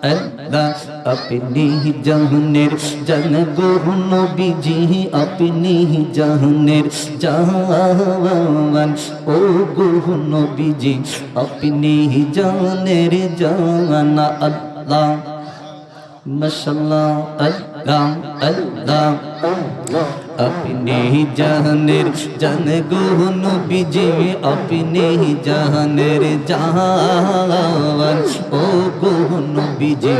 আল্লাহ আপনি জাহানের জনগো নবীজি আপনি জাহানের জাহান। ও গো নবীজি আপনি জাহানের জাহান। আল্লাহ, মাশাআল্লাহ আল্লাহ আল্লাহ। अपने ही जहनेर जन गोहन बीजे अपने ही जहनेर जहान ओ गोहन बीजे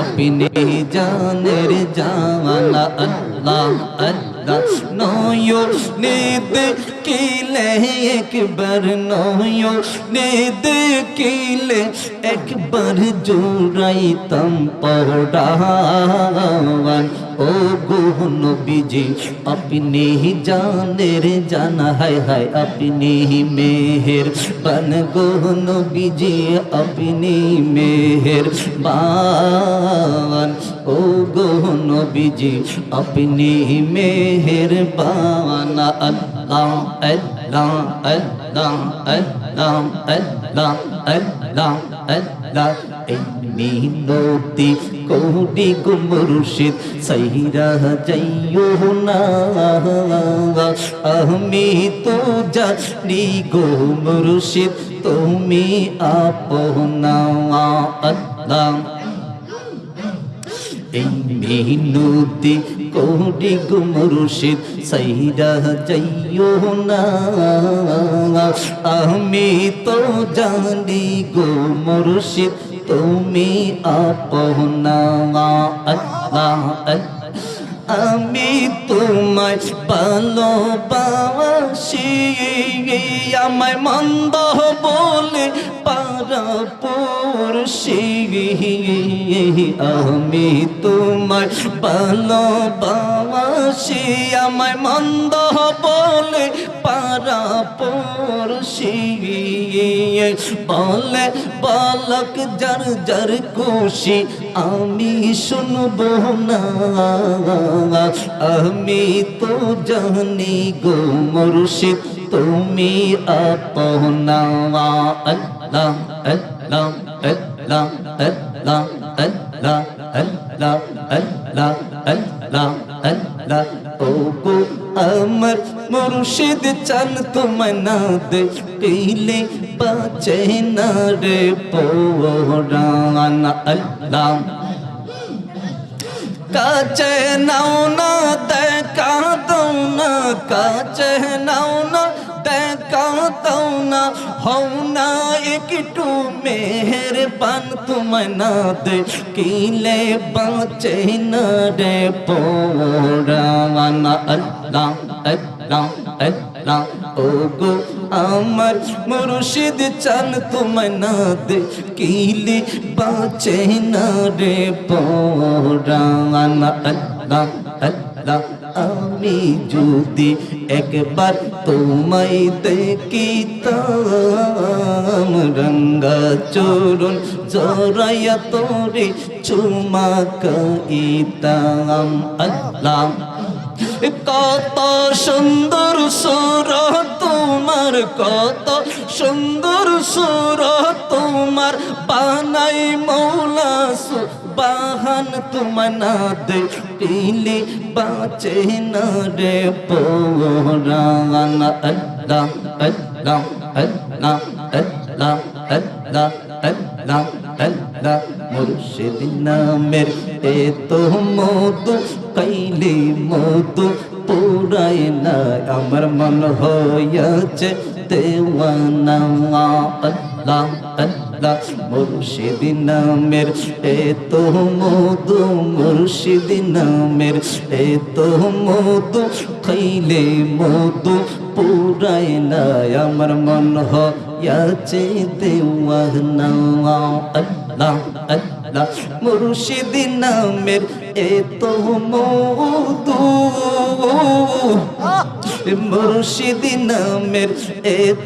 अपने ही जहनेर जहान अल्लाह अल्लाह नोयो ने देखिले एक बार नोयो ने देखिले একবার জোড়াইতাম পড়ান ও গোহন বিজি আপনি জানের জানা, হায় হায় আপনি মেহের। বান গোহন বিজি আপনি মেহের বান। ও গোহন বিজি আপনি মেহের বান। আল্লাহ আল্লাহ আল্লাহ। মিনতি কোটি গো সহিরা যাইও না আমি তো জানি গো মুর্শিদ তুমি আপনা আল্লাহ এই মিনতি কোটি গো মুর্শিদ সহিরা যাইও না আমি তো জানি গো মুর্শিদ তুমি আপনা আল্লাহ আমি তোমায় ভালোবাসি আমায় মন্দ বলে পারাপড়শি আমি তোমায় ভালোবাসি, আমায় মন্দ বলে পারাপড়শি বলে বালক যার যার খুশি, আমি শুনব না। আমি তো জানি গো মুর্শিদ, তুমি আপনা আল্লাহ আল্লাহ আল্লাহ আল্লাহ। আল্লাহ আল্লাহ আল্লাহ আল্লাহ ও গো আমার মুর্শিদ চান তোমায় না দেখিলে বাঁচে না রে পোড়ান আল্লাহ কাছে নাও না, দেখা দাও না, কাছে নাও দাও না, হও না, একটু মেহের পান তোমায় না দে কিলে বাঁচে না রে পোড়ান আল্লাহ আল্লাহ আল্লাহ। ও গো আমার মুর্শিদ চান তোমায় না দে কিলে বাঁচে না রে পোড়ান আল্লাহ আল্লাহ। আমি যদি একবার তোমায় দেখিতাম, রঙ্গা চরণ জরাইয়া তোরে চুমা কাইতাম আল্লাহ, কত সুন্দর সুর তোমার, কত সুন্দর সুর তোমার। বানাই মৌলা বাহান তোমার না দিলে বাঁচে না রে পোরান আল্লাহ আল্লাহ আল্লাহ আল্লাহ আল্লাহ আল্লাহ আল্লাহ মুর্শিদ নামের এ তো মধু, কাইলে মধু পুরায় না আমার মন হয়েছে দেওয়ানা। আল্লাহ আল্লাহ মুর্শিদ নামের, এ তো মধু মুর্শিদ নামের, এ তো মধু খাইলে মধু পুরায় না আমার মন হয়েছে দেওয়ানা আল্লাহ আল্লাহ নামের, এ তো মধু মুর্শিদ নামের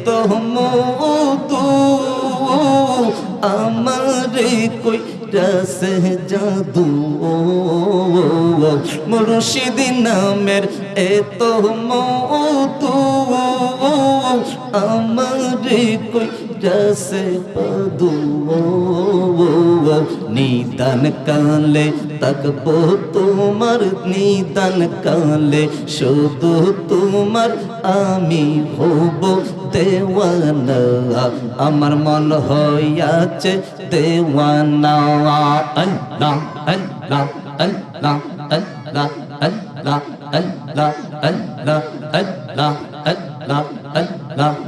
তো মধু আমার কই রস জাদু মুর্শিদি নামের তো মধু আমার কই जैसे पदुओ নিদান কালে তাকবো তোমার নিদান কালে শুধু তোমার আমি হব দেওয়ানা আমার মন হইয়াছে দেওয়ানা আল্লাহ আল্লাহ আল্লাহ আল্লাহ আল্লাহ আল্লাহ আল্লাহ আল্লাহ আল্লাহ আল্লাহ